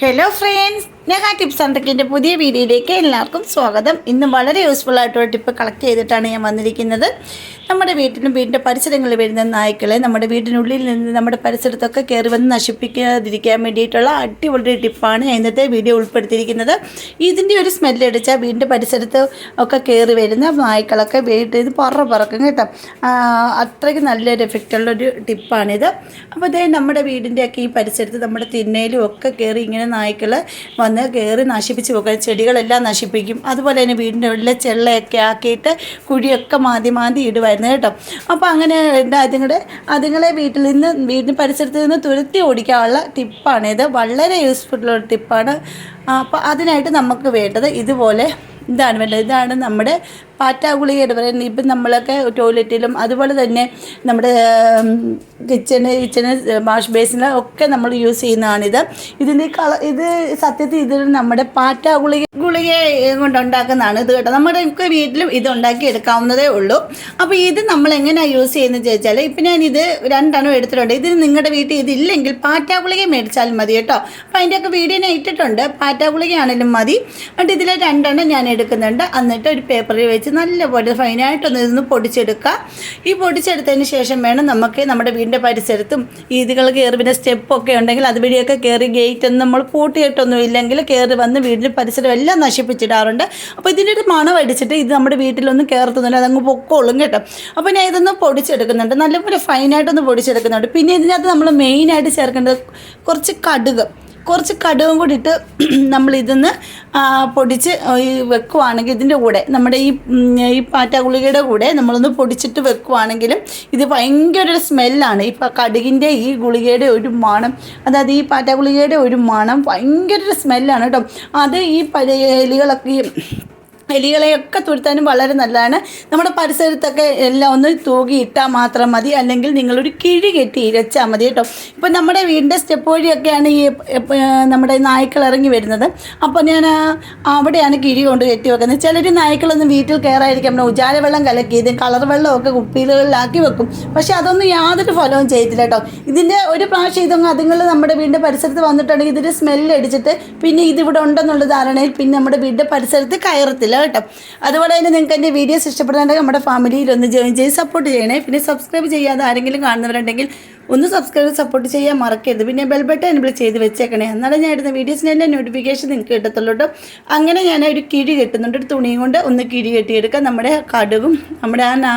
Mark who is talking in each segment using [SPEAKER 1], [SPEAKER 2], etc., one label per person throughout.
[SPEAKER 1] Hello friends ആ tips പുതിയ വീഡിയോയിലേക്ക് എല്ലാവർക്കും സ്വാഗതം. ഇന്ന് വളരെ യൂസ്ഫുൾ ആയിട്ടുള്ള ടിപ്പ് കളക്ട് ചെയ്തിട്ടാണ് ഞാൻ വന്നിരിക്കുന്നത്. നമ്മുടെ വീട്ടിലും വീടിന്റെ പരിസരങ്ങളിൽ വരുന്ന നായ്ക്കളെ നമ്മുടെ വീടിനുള്ളിൽ നിന്ന് നമ്മുടെ പരിസരത്തൊക്കെ കയറി വന്ന് നശിപ്പിക്കാതിരിക്കാൻ വേണ്ടിയിട്ടുള്ള അടിപൊളി ടിപ്പാണ് ഇന്നത്തെ വീഡിയോ ഉൾപ്പെടുത്തിയിരിക്കുന്നത്. ഇതിന്റെ ഒരു സ്മെല്ല് അടിച്ചാൽ വീടിന്റെ പരിസരത്ത് ഒക്കെ കയറി വരുന്ന നായ്ക്കളൊക്കെ വീട്ടിൽ നിന്ന് പറ പറക്കും കേട്ടോ. അത്രയ്ക്ക് നല്ലൊരു എഫക്റ്റുള്ളൊരു ടിപ്പാണിത് അപ്പോൾ അതേ നമ്മുടെ വീടിന്റെയൊക്കെ ഈ പരിസരത്ത് നമ്മുടെ തിന്നയിലും ഒക്കെ കയറി ഇങ്ങനെ നായ്ക്കൾ വന്ന് കയറി നശിപ്പിച്ച് പോകുക ചെടികളെല്ലാം നശിപ്പിക്കും. അതുപോലെ തന്നെ വീടിന്റെ ഉള്ളിലെ ചെള്ളയൊക്കെ ആക്കിയിട്ട് കുഴിയൊക്കെ മാതി മാതി ഇടുമായിരുന്നു കേട്ടോ. അപ്പോൾ അങ്ങനെ അതുങ്ങളുടെ അതുങ്ങളെ വീട്ടിൽ നിന്ന് വീടിന് പരിസരത്ത് നിന്ന് തുരത്തി ഓടിക്കാനുള്ള ടിപ്പാണിത് വളരെ യൂസ്ഫുൾ ടിപ്പാണ്. അപ്പോൾ അതിനായിട്ട് നമുക്ക് വേണ്ടത് ഇതുപോലെ ഇതാണ് വേണ്ടത് ഇതാണ് നമ്മുടെ പാറ്റ എന്ന് പറയുന്നത് ഇപ്പം നമ്മളൊക്കെ ടോയ്ലറ്റിലും അതുപോലെ തന്നെ നമ്മുടെ കിച്ചണ് കിച്ചണ് വാഷ് ബേസിന് ഒക്കെ നമ്മൾ യൂസ് ചെയ്യുന്നതാണിത്. ഇതിന്റെ കള ഇത് സത്യത്തിൽ ഇതിൽ നമ്മുടെ പാറ്റ ഗുളിക ഗുളിക കൊണ്ടുണ്ടാക്കുന്നതാണ് ഇത് കേട്ടോ. നമ്മുടെ ഒക്കെ വീട്ടിലും ഇത് ഉണ്ടാക്കി എടുക്കാവുന്നതേ ഉള്ളൂ. അപ്പോൾ ഇത് നമ്മൾ എങ്ങനെയാണ് യൂസ് ചെയ്യുന്നത് ചോദിച്ചാൽ ഇപ്പം ഞാൻ ഇത് രണ്ടെണ്ണം എടുത്തിട്ടുണ്ട്. ഇതിന് നിങ്ങളുടെ വീട്ടിൽ ഇതില്ലെങ്കിൽ പാറ്റ ഗുളിക മേടിച്ചാൽ മതി കേട്ടോ. അപ്പോൾ അതിന്റെയൊക്കെ വീഡിയോ ഞാൻ ഇട്ടിട്ടുണ്ട്. പാറ്റ ഗുളികയാണെങ്കിലും മതി. എന്നിട്ട് ഇതിൽ രണ്ടെണ്ണം ഞാൻ എടുക്കുന്നുണ്ട്. എന്നിട്ട് ഒരു പേപ്പറിൽ വെച്ച് നല്ലപോലെ ഫൈനായിട്ടൊന്ന് ഇതൊന്ന് പൊടിച്ചെടുക്കുക. ഈ പൊടിച്ചെടുത്തതിന് ശേഷം വേണം നമുക്ക് നമ്മുടെ വീടിന്റെ പരിസരത്തും ഈദികൾ കയറി പിന്നെ സ്റ്റെപ്പൊക്കെ ഉണ്ടെങ്കിൽ അതുവഴിയൊക്കെ കയറി ഗേറ്റ് ഒന്നും നമ്മൾ പൂട്ടിയിട്ടൊന്നും ഇല്ലെങ്കിൽ കയറി വന്ന് വീടിന്റെ പരിസരം എല്ലാം നശിപ്പിച്ചിടാറുണ്ട്. അപ്പോൾ ഇതിന്റെ ഒരു മണം അടിച്ചിട്ട് ഇത് നമ്മുടെ വീട്ടിലൊന്നും കയറത്തുന്നില്ല അതങ്ങ് പൊക്കോളും കേട്ടോ. അപ്പോൾ ഞാൻ ഇതൊന്ന് പൊടിച്ചെടുക്കുന്നുണ്ട്. നല്ലപോലെ ഫൈനായിട്ടൊന്ന് പൊടിച്ചെടുക്കുന്നുണ്ട്. പിന്നെ ഇതിനകത്ത് നമ്മൾ മെയിനായിട്ട് ചേർക്കേണ്ടത് കുറച്ച് കടുക്. കുറച്ച് കടുകും കൂടി ഇട്ട് നമ്മൾ ഇതൊന്ന് പൊടിച്ച് വെക്കുവാണെങ്കിൽ ഇതിന്റെ കൂടെ നമ്മുടെ ഈ ഈ പാറ്റ ഗുളികയുടെ കൂടെ നമ്മളൊന്ന് പൊടിച്ചിട്ട് വെക്കുവാണെങ്കിലും ഇത് ഭയങ്കര ഒരു സ്മെല്ലാണ്. ഈ കടുകിന്റെ ഈ ഗുളികയുടെ ഒരു മണം അതായത് ഈ പാറ്റ ഗുളികയുടെ ഒരു മണം ഭയങ്കര ഒരു സ്മെല്ലാണ് കേട്ടോ. അത് ഈ പഴയ എലികളൊക്കെ ഈ എലികളെയൊക്കെ തുരുത്താനും വളരെ നല്ലതാണ്. നമ്മുടെ പരിസരത്തൊക്കെ എല്ലാം ഒന്ന് തൂകി ഇട്ടാൽ മാത്രം മതി. അല്ലെങ്കിൽ നിങ്ങളൊരു കിഴി കെട്ടി ഇരച്ചാൽ മതി കേട്ടോ. ഇപ്പം നമ്മുടെ വീടിന്റെ സ്റ്റെപ്പ് വഴിയൊക്കെയാണ് ഈ നമ്മുടെ നായ്ക്കൾ ഇറങ്ങി വരുന്നത്. അപ്പോൾ ഞാൻ അവിടെയാണ് കിഴി കൊണ്ട് കെട്ടി വെക്കുന്നത്. ചിലർ നായ്ക്കളൊന്നും വീട്ടിൽ കയറായിരിക്കും നമ്മുടെ ഉജാല വെള്ളം കലക്കി കളർ വെള്ളമൊക്കെ കുപ്പികളിലാക്കി വെക്കും. പക്ഷേ അതൊന്നും യാതൊരു ഫലവും ചെയ്തില്ല കേട്ടോ. ഇതിന്റെ ഒരു പ്രാവശ്യം ഇതൊന്നും അതുങ്ങൾ നമ്മുടെ വീടിന്റെ പരിസരത്ത് വന്നിട്ടുണ്ടെങ്കിൽ ഇതിന്റെ സ്മെല്ല് അടിച്ചിട്ട് പിന്നെ ഇതിവിടെ ഉണ്ടെന്നുള്ള ധാരണയിൽ പിന്നെ നമ്മുടെ വീടിന്റെ പരിസരത്ത് കയറത്തില്ല കേട്ടോ. അതുപോലെ തന്നെ നിങ്ങൾക്ക് എന്റെ വീഡിയോസ് ഇഷ്ടപ്പെടുന്നുണ്ടെങ്കിൽ നമ്മുടെ ഫാമിലിയിൽ ഒന്ന് ജോയിൻ ചെയ്ത് സപ്പോർട്ട് ചെയ്യണേ. പിന്നെ സബ്സ്ക്രൈബ് ചെയ്യാതെ ആരെങ്കിലും കാണുന്നവരുണ്ടെങ്കിൽ ഒന്ന് സബ്സ്ക്രൈബ് സപ്പോർട്ട് ചെയ്യാൻ മറക്കരുത്. പിന്നെ ബെൽ ബട്ടൺ ചെയ്ത് വെച്ചേക്കണേ. എന്നാലും ഞാൻ ഇടുന്ന വീഡിയോസിനെല്ലാം നോട്ടിഫിക്കേഷൻ നിങ്ങൾക്ക് കിട്ടത്തുള്ളൂ കേട്ടോ അങ്ങനെ ഞാൻ ഒരു കിഴി കെട്ടുന്നുണ്ട്. ഒരു തുണിയും കൊണ്ട് ഒന്ന് കിഴി കെട്ടിയെടുക്കാം. നമ്മുടെ കടുകും നമ്മുടെ ആ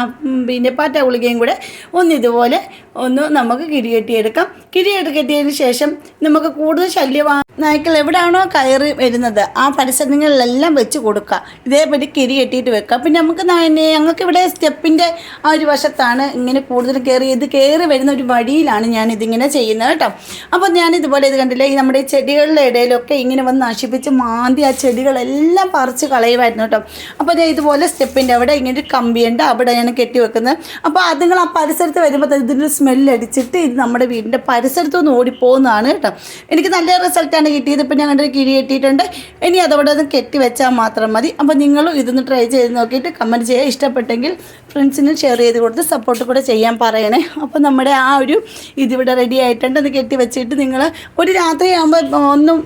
[SPEAKER 1] പിന്നെ പാറ്റ ഗുളികയും കൂടെ ഒന്ന് ഇതുപോലെ ഒന്ന് നമുക്ക് കിഴി കെട്ടിയെടുക്കാം. കിഴി കെട്ടിയതിന് ശേഷം നമുക്ക് കൂടുതൽ ശല്യമാ നായ്ക്കൾ എവിടെയാണോ കയറി വരുന്നത് ആ പരിസരങ്ങളിലെല്ലാം വെച്ച് കൊടുക്കുക ഇതേപടി കിരി കെട്ടിയിട്ട് വെക്കുക പിന്നെ നമുക്ക് ഞങ്ങൾക്ക് ഇവിടെ സ്റ്റെപ്പിന്റെ ആ ഒരു വശത്താണ് ഇങ്ങനെ കൂടുതൽ കയറി ഇത് കയറി വരുന്ന ഒരു വഴിയിലാണ് ഞാൻ ഇതിങ്ങനെ ചെയ്യുന്നത് കേട്ടോ. അപ്പോൾ ഞാൻ ഇതുപോലെ ഇത് കണ്ടില്ലേ ഈ നമ്മുടെ ചെടികളുടെ ഇടയിലൊക്കെ ഇങ്ങനെ വന്ന് നശിപ്പിച്ച് മാന്തി ആ ചെടികളെല്ലാം പറിച്ച് കളയുമായിരുന്നു കേട്ടോ. അപ്പോൾ ഞാൻ ഇതുപോലെ സ്റ്റെപ്പിന്റെ അവിടെ ഇങ്ങനെ ഒരു കമ്പിയുണ്ട് അവിടെ ഞാൻ കെട്ടി വെക്കുന്നത്. അപ്പോൾ അതുങ്ങൾ ആ പരിസരത്ത് വരുമ്പോൾ ഇതിന്റെ സ്മെല്ല് അടിച്ചിട്ട് ഇത് നമ്മുടെ വീടിന്റെ പരിസരത്തു നിന്ന് ഓടിപ്പോകുന്നതാണ് കേട്ടോ. എനിക്ക് നല്ല റിസൾട്ടാണ് കിട്ടിയത്. ഇപ്പം ഞാൻ കണ്ടൊരു കിഴി കെട്ടിയിട്ടുണ്ട്. ഇനി അതവിടെ ഒന്ന് കെട്ടി വെച്ചാൽ മാത്രം മതി. അപ്പോൾ നിങ്ങളും ഇതൊന്ന് ട്രൈ ചെയ്ത് നോക്കിയിട്ട് കമന്റ് ചെയ്യുക ഇഷ്ടപ്പെട്ടെങ്കിൽ ഫ്രണ്ട്സിനും ഷെയർ ചെയ്ത് കൊടുത്ത് സപ്പോർട്ട് കൂടെ ചെയ്യാൻ പറയണേ. അപ്പോൾ നമ്മുടെ ആ ഒരു ഇതിവിടെ റെഡി ആയിട്ടുണ്ട് എന്ന് കെട്ടി വെച്ചിട്ട് നിങ്ങൾ ഒരു രാത്രി ആകുമ്പോൾ ഒന്നും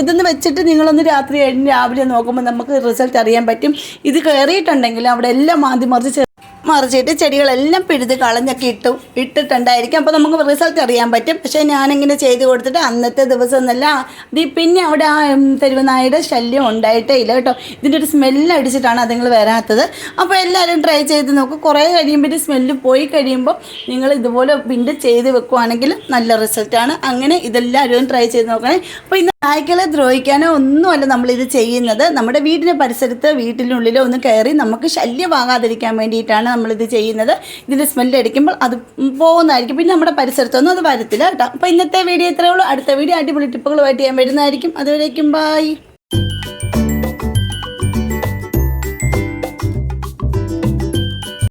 [SPEAKER 1] ഇതൊന്ന് വെച്ചിട്ട് നിങ്ങളൊന്ന് രാത്രി കഴിഞ്ഞ് രാവിലെ നോക്കുമ്പോൾ നമുക്ക് റിസൾട്ട് അറിയാൻ പറ്റും. ഇത് കയറിയിട്ടുണ്ടെങ്കിൽ അവിടെ എല്ലാം മാന്തി മറിച്ച് മറിച്ചിട്ട് ചെടികളെല്ലാം പിഴുത് കളഞ്ഞൊക്കെ ഇട്ടു ഇട്ടിട്ടുണ്ടായിരിക്കും. അപ്പോൾ നമുക്ക് റിസൾട്ട് അറിയാൻ പറ്റും. പക്ഷേ ഞാനിങ്ങനെ ചെയ്ത് കൊടുത്തിട്ട് അന്നത്തെ ദിവസം എന്നല്ല ഇത് പിന്നെ അവിടെ ആ തെരുവുനായുടെ ശല്യം ഉണ്ടായിട്ടേ ഇല്ല കേട്ടോ. ഇതിന്റെ ഒരു സ്മെല്ല് അടിച്ചിട്ടാണ് അതുങ്ങൾ വരാത്തത്. അപ്പോൾ എല്ലാവരും ട്രൈ ചെയ്ത് നോക്കും. കുറേ കഴിയുമ്പോൾ ഇത് സ്മെല്ല് പോയി കഴിയുമ്പോൾ നിങ്ങൾ ഇതുപോലെ പിന്നെ ചെയ്ത് വെക്കുവാണെങ്കിൽ നല്ല റിസൾട്ടാണ് അങ്ങനെ ഇതെല്ലാവരും ട്രൈ ചെയ്ത് നോക്കണേ. അപ്പോൾ ഇന്ന് നായ്ക്കളെ ദ്രോഹിക്കാനോ ഒന്നുമല്ല നമ്മളിത് ചെയ്യുന്നത്. നമ്മുടെ വീടിന്റെ പരിസരത്ത് വീട്ടിനുള്ളിലോ ഒന്ന് കയറി നമുക്ക് ശല്യമാകാതിരിക്കാൻ വേണ്ടിയിട്ടാണ് നമ്മളിത് ചെയ്യുന്നത്. ഇതിന്റെ സ്മെല്ല് അടിക്കുമ്പോൾ അത് പോകുന്നതായിരിക്കും. പിന്നെ നമ്മുടെ പരിസരത്തൊന്നും അത് വരത്തില്ല കേട്ടോ. അപ്പോൾ ഇന്നത്തെ വീഡിയോ ഇത്രയേ ഉള്ളൂ. അടുത്ത വീഡിയോ അടിപൊളി ടിപ്പുകളുമായിട്ട് ഞാൻ വരുന്നതായിരിക്കും. അതുവരേക്കും ബായ്